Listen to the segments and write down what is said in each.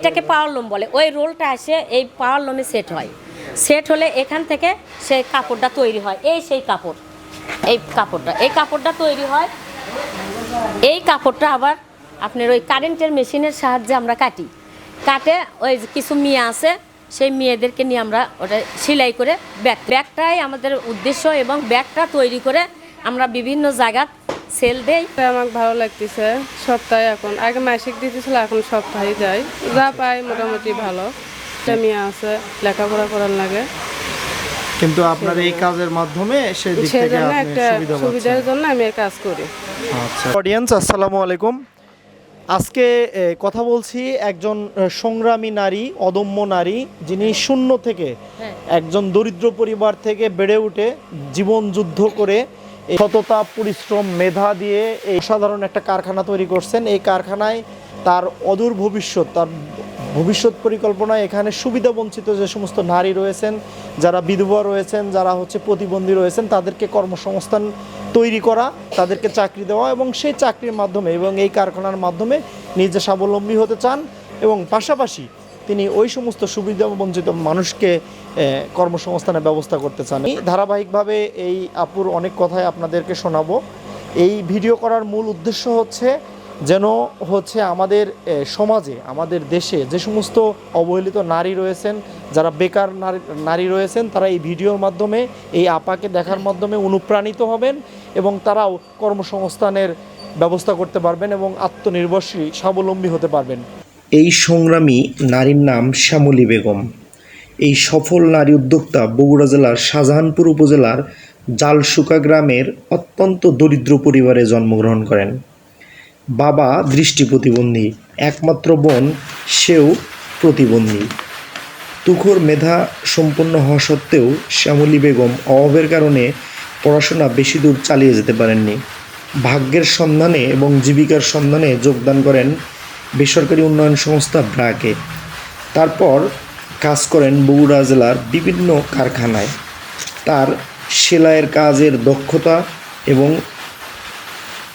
এটাকে পাওয়ার লোম বলে। ওই রোলটা এসে এই পাওয়ার লোমে সেট হয়। সেট হলে এখান থেকে সেই কাপড়টা তৈরি হয়। এই সেই কাপড়। এই কাপড়টা। এই কাপড়টা তৈরি হয়। এই কাপড়টা আবার আপনার ওই কারেন্টের মেশিনের সাহায্যে আমরা কাটি। কাটে ওই কিছু মেয়ে আছে, সেই মেয়েদেরকে নিয়ে আমরা ওটা সেলাই করে ব্যাগ ব্যাগটাই আমাদের উদ্দেশ্য এবং ব্যাগটা তৈরি করে আমরা বিভিন্ন জায়গা সেল দেই। এটা আমার ভালো লাগতেছে সপ্তাহে এখন আগে মাসিক দিতেছিল এখন সপ্তাহে যাই। যা পাই মোটামুটি ভালো মেয়ে আছে লেখাপড়া করার লাগে। কিন্তু আপনার এই কাজের মাধ্যমে সেই দিক থেকে আপনি একটা সুবিধা সুবিধার জন্য আমি কাজ করি। আচ্ছা। অডিয়েন্স আসসালামু আলাইকুম। আজকে কথা বলছি একজন সংগ্রামী নারী অদম্য নারী যিনি শূন্য থেকে হ্যাঁ। একজন দরিদ্র পরিবার থেকে বেড়ে উঠে জীবন যুদ্ধ করে সততা, পরিশ্রম, মেধা দিয়ে এই সাধারণ একটা কারখানা তৈরি করছেন। এই কারখানায় তার অদূর ভবিষ্যৎ, তার ভবিষ্যৎ পরিকল্পনায় এখানে সুবিধা বঞ্চিত যে সমস্ত নারী রয়েছেন, যারা বিধবা রয়েছেন, যারা হচ্ছে প্রতিবন্ধী রয়েছেন, তাদেরকে কর্মসংস্থান তৈরি করা, তাদেরকে চাকরি দেওয়া এবং সেই চাকরির মাধ্যমে এবং এই কারখানার মাধ্যমে নিজে স্বাবলম্বী হতে চান এবং পাশাপাশি তিনি ওই সমস্ত সুবিধা বঞ্চিত মানুষকে কর্মসংস্থানের ব্যবস্থা করতে চান। ধারাবাহিকভাবে এই আপুর অনেক কথাই আপনাদেরকে শোনাবো। এই ভিডিও করার মূল উদ্দেশ্য হচ্ছে যেন হচ্ছে আমাদের সমাজে, আমাদের দেশে যে সমস্ত অবহেলিত নারী রয়েছেন, যারা বেকার নারী নারী রয়েছেন, তারা এই ভিডিওর মাধ্যমে, এই আপাকে দেখার মাধ্যমে অনুপ্রাণিত হবেন এবং তারাও কর্মসংস্থানের ব্যবস্থা করতে পারবেন এবং আত্মনির্ভরশীল, স্বাবলম্বী হতে পারবেন। এই সংগ্রামী নারীর নাম শ্যামলী বেগম। এই সফল নারী উদ্যোক্তা বগুড়া জেলার শাহজাহানপুর উপজেলার জালসুকা গ্রামের অত্যন্ত দরিদ্র পরিবারে জন্মগ্রহণ করেন। বাবা দৃষ্টি প্রতিবন্ধী, একমাত্র বোন, সেও প্রতিবন্ধী। তুখোর মেধা সম্পন্ন হওয়া সত্ত্বেও শ্যামলী বেগম অভাবের কারণে পড়াশোনা বেশি দূর চালিয়ে যেতে পারেননি। ভাগ্যের সন্ধানে এবং জীবিকার সন্ধানে যোগদান করেন বেসরকারি উন্নয়ন সংস্থা ব্রাকে। তারপর কাজ করেন বগুড়া জেলার বিভিন্ন কারখানায়। তার সেলাইয়ের কাজের দক্ষতা এবং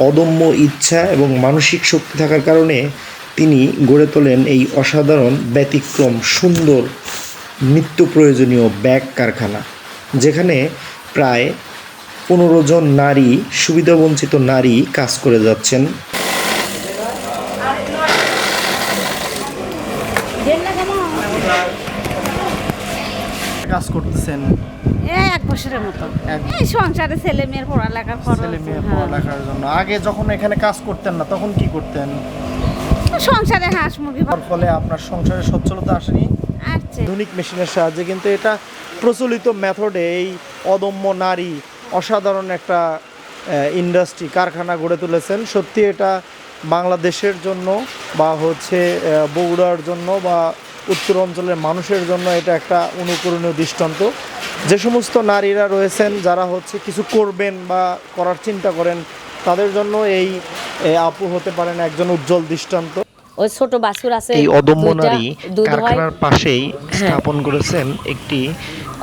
অদম্য ইচ্ছা এবং মানসিক শক্তি থাকার কারণে তিনি গড়ে তোলেন এই অসাধারণ, ব্যতিক্রম, সুন্দর নিত্য প্রয়োজনীয় ব্যাগ কারখানা, যেখানে প্রায় পনেরো জন নারী, সুবিধাবঞ্চিত নারী কাজ করে যাচ্ছেন। কাজ করতেছেন? এই এক বছরের মতো। এই সংসারে ছেলে মেয়ের পড়ালেখার খরচ ছেলে মেয়ে হ্যাঁ। পড়ালেখার জন্য। আগে যখন এখানে কাজ করতেন না তখন কি করতেন? সংসারে হাঁস মুরগি ফলে আপনার সংসারে সচ্ছলতা আসেনি? আসছে। আধুনিক মেশিনের সাহায্যে কিন্তু এটা প্রচলিত মেথডে এই অদম্য নারী অসাধারণ একটা ইন্ডাস্ট্রি কারখানা গড়ে তুলেছেন। সত্যি এটা বাংলাদেশের জন্য বা হচ্ছে বগুড়ার জন্য বা উত্তর অঞ্চলের মানুষের জন্য এটা একটা অনুকরণীয় দৃষ্টান্ত। যে সমস্ত নারীরা রয়েছেন যারা হচ্ছে কিছু করবেন বা করার চিন্তা করেন তাদের জন্য এই আপু হতে পারেন একজন উজ্জ্বল দৃষ্টান্ত। ওই ছোট বাছুর আছে এই অদম্য নারী কারখানার পাশেই স্থাপন করেছেন একটি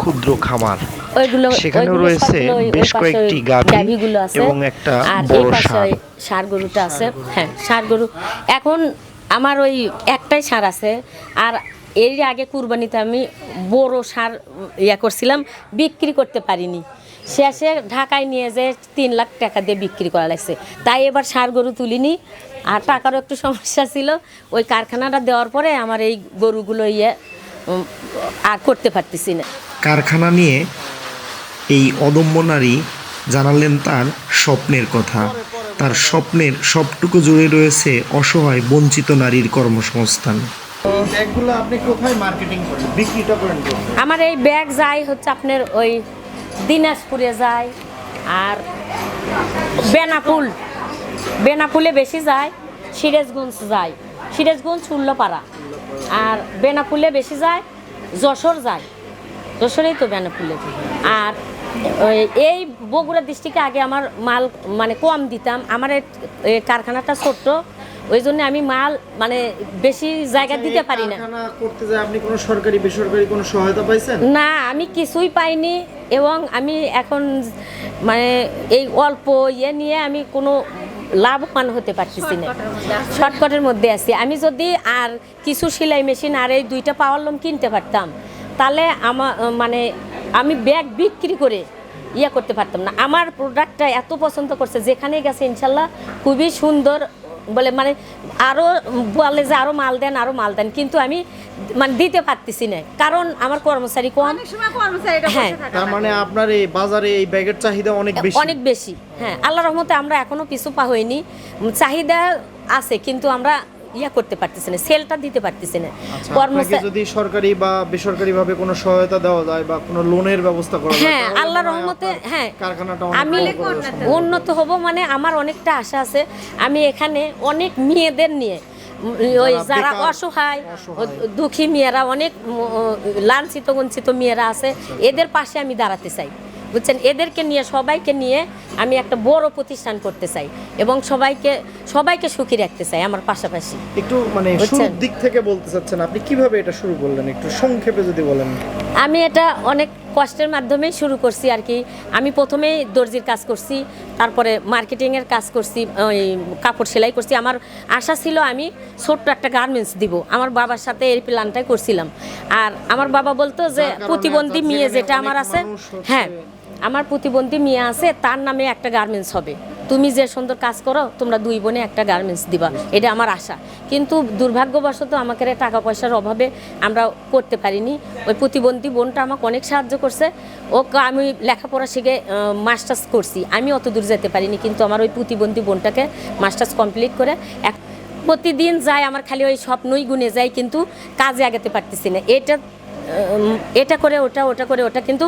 ক্ষুদ্র খামার। ওইগুলো সেখানেও রয়েছে বেশ কয়েকটি গাভী গাভীগুলো আছে। এবং একটা বড়। ষাঁড় গরুটা আছে। হ্যাঁ ষাঁড় গরু। এখন আমার ওই একটাই সার আছে। আর এর আগে কুরবানিতে আমি বড় সার ইয়া করছিলাম, বিক্রি করতে পারিনি। শেষে ঢাকায় নিয়ে যে তিন লাখ টাকা দিয়ে বিক্রি করা লাগছে। তাই এবার সার গরু তুলিনি। আর টাকারও একটু সমস্যা ছিল। ওই কারখানাটা দেওয়ার পরে আমার এই গরুগুলো ইয়ে আর করতে পারতেছি না। কারখানা নিয়ে এই অদম্য নারী জানালেন তার স্বপ্নের কথা। তার স্বপ্নের সবটুকু জুড়ে রয়েছে অসহায় বঞ্চিত নারীর কর্মসংস্থান। এই ব্যাগগুলো আপনি কোথায় মার্কেটিং করেন? বিক্রিটা করেন আমার এই ব্যাগ যায় হচ্ছে আপনার ওই দিনাজপুরে যায় আর বেনাপুল। বেনাপুলে বেশি যায় সিরাজগঞ্জ যায়। সিরাজগঞ্জ উল্লপাড়া। আর বেনাপুলে বেশি যায় যশোর যায়। যশোরেই তো বেনাপুলে। আর ওই এই বগুড়া ডিস্ট্রিক্টে আগে আমার মাল মানে কম দিতাম। আমার কারখানাটা ছোট্ট ওই জন্য আমি মাল মানে বেশি জায়গা দিতে পারি না। করতে যায় আপনি কোনো সরকারি বেসরকারি কোনো সহায়তা পাইছেন? না আমি কিছুই পাইনি এবং আমি এখন মানে এই অল্প ইয়ে নিয়ে আমি কোনো লাভবান হতে পারতেছি না। শর্টকাটের মধ্যে আছি। আমি যদি আর কিছু সেলাই মেশিন আর এই দুইটা পাওয়ার লোম কিনতে পারতাম তাহলে আমার মানে আমি ব্যাগ বিক্রি করে ইয়ে করতে পারতাম না। আমার প্রোডাক্টটা এত পছন্দ করছে যেখানে গেছে ইনশাল্লাহ খুবই সুন্দর বলে মানে আরও বলে যে আরও মাল দেন আরও মাল দেন কিন্তু আমি মানে দিতে পারতেছি না। কারণ আমার কর্মচারী কম। অনেক সময় কর্মচারীরা হ্যাঁ। তার মানে আপনার এই বাজারে এই ব্যাগের চাহিদা অনেক বেশি। অনেক বেশি হ্যাঁ। আল্লাহ রহমতে আমরা এখনও পিছু পা হইনি। চাহিদা আছে কিন্তু আমরা ইয়া করতে পারতেছি না সেলটা দিতে পারতেছি না। আচ্ছা, কর্মচারী যদি সরকারি বা বেসরকারি ভাবে কোনো সহায়তা দেওয়া যায় বা কোনো লোনের ব্যবস্থা করা যায় হ্যাঁ তাহলে আল্লাহ রহমতে হ্যাঁ কারখানাটা আমি উন্নত হব মানে আমার অনেকটা আশা আছে। আমি এখানে অনেক মেয়েদের নিয়ে ওই যারা অসহায়। দুঃখী মেয়েরা অনেক লাঞ্ছিত বঞ্চিত মেয়েরা আছে। এদের পাশে আমি দাঁড়াতে চাই। বুঝছেন? এদেরকে নিয়ে সবাইকে নিয়ে আমি একটা বড় প্রতিষ্ঠান করতে চাই এবং সবাইকে সবাইকে সুখী রাখতে চাই আমার পাশাপাশি। একটু মানে? শুরুর দিক থেকে বলতে চাচ্ছেন আপনি কীভাবে এটা শুরু করলেন? একটু সংক্ষেপে যদি বলেন। আমি এটা অনেক কষ্টের মাধ্যমেই শুরু করছি আর কি। আমি প্রথমেই দর্জির কাজ করছি তারপরে মার্কেটিংয়ের কাজ করছি ওই কাপড় সেলাই করছি। আমার আশা ছিল আমি ছোট্ট একটা গার্মেন্টস দিব। আমার বাবার সাথে এই প্ল্যানটাই করছিলাম। আর আমার বাবা বলতো যে প্রতিবন্ধী মেয়ে যেটা আমার আছে হ্যাঁ আমার প্রতিবন্ধী মেয়ে আছে, তার নামে একটা গার্মেন্টস হবে। তুমি যে সুন্দর কাজ করো, তোমরা দুই বোনে একটা গার্মেন্টস দিবা। এটা আমার আশা। কিন্তু দুর্ভাগ্যবশত আমাকে টাকা পয়সার অভাবে আমরা করতে পারিনি। ওই প্রতিবন্ধী বোনটা আমাকে অনেক সাহায্য করছে। ও আমি লেখাপড়া শিখে মাস্টার্স করছি। আমি অত দূর যেতে পারিনি, কিন্তু আমার ওই প্রতিবন্ধী বোনটাকে মাস্টার্স কমপ্লিট করে এক প্রতিদিন যায়, আমার খালি ওই স্বপ্নই গুনে যায়, কিন্তু কাজে আগাতে পারতেছি না। এটা এটা করে ওটা ওটা করে ওটা কিন্তু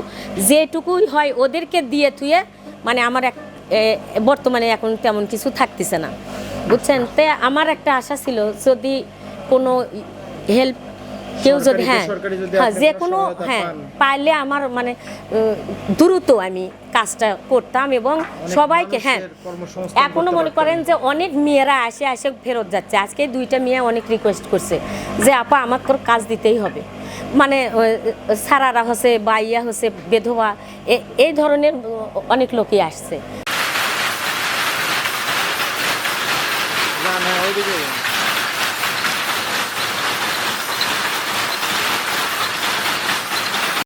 যেটুকুই হয় ওদেরকে দিয়ে থুয়ে মানে আমার এক বর্তমানে এখন তেমন কিছু থাকতেছে না। বুঝছেন? তে আমার একটা আশা ছিল যদি কোনো হেল্প কেউ যদি হ্যাঁ হ্যাঁ যে কোনো হ্যাঁ। পাইলে আমার মানে দ্রুত আমি কাজটা করতাম এবং সবাইকে হ্যাঁ মানুষের কর্মসংস্থান এখনও মনে করেন যে অনেক মেয়েরা আসে আসে ফেরত যাচ্ছে। আজকে দুইটা মেয়ে অনেক রিকোয়েস্ট করছে যে আপা আমার তোর কাজ দিতেই হবে। মানে সারারা হচ্ছে বা ইয়া হচ্ছে বেধবা এই ধরনের অনেক লোকই আসছে।